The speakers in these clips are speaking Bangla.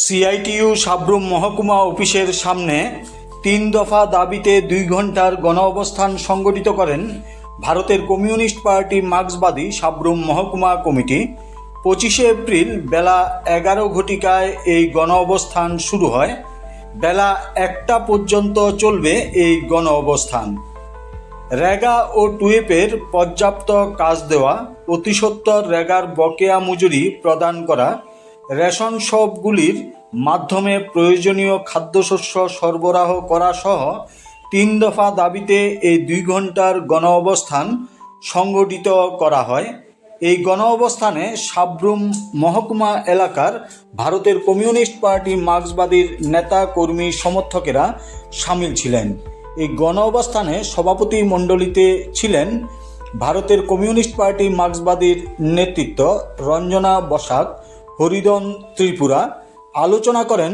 সিআইটিইউ সাব্রুম মহকুমা অফিসের সামনে তিন দফা দাবিতে দুই ঘণ্টার গণ অবস্থান সংগঠিত করেন ভারতের কমিউনিস্ট পার্টি মার্ক্সবাদী সাব্রুম মহকুমা কমিটি। পঁচিশে এপ্রিল বেলা এগারো ঘটিকায় এই গণ অবস্থান শুরু হয়। বেলা একটা পর্যন্ত চলবে এই গণ অবস্থান রেগা ও টুয়েপের পর্যাপ্ত কাজ দেওয়া, অতিসত্বর রেগার বকেয়া মজুরি প্রদান করা রেশন শপগুলির মাধ্যমে প্রয়োজনীয় খাদ্যশস্য সরবরাহ করা সহ তিন দফা দাবিতে এই দুই ঘণ্টার গণ অবস্থান সংগঠিত করা হয়। এই গণ অবস্থানে সাব্রুম মহকুমা এলাকার ভারতের কমিউনিস্ট পার্টি মার্ক্সবাদীর নেতা, কর্মী, সমর্থকেরা সামিল ছিলেন। এই গণ অবস্থানে সভাপতি মণ্ডলীতে ছিলেন ভারতের কমিউনিস্ট পার্টি মার্ক্সবাদীর নেতৃত্ব রঞ্জনা বসাক হরিদন ত্রিপুরা আলোচনা করেন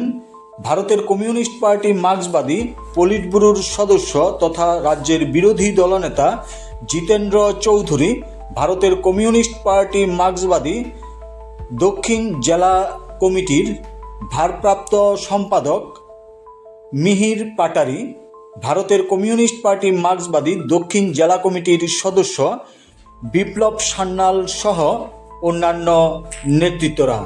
ভারতের কমিউনিস্ট পার্টি মার্ক্সবাদী পলিট ব্যুরোর সদস্য তথা রাজ্যের বিরোধী দলনেতা জিতেন্দ্র চৌধুরী, ভারতের কমিউনিস্ট পার্টি মার্ক্সবাদী দক্ষিণ জেলা কমিটির ভারপ্রাপ্ত সম্পাদক মিহির পাটারি, ভারতের কমিউনিস্ট পার্টি মার্ক্সবাদী দক্ষিণ জেলা কমিটির সদস্য বিপ্লব সান্যাল সহ অন্যান্য নেতৃত্বরা।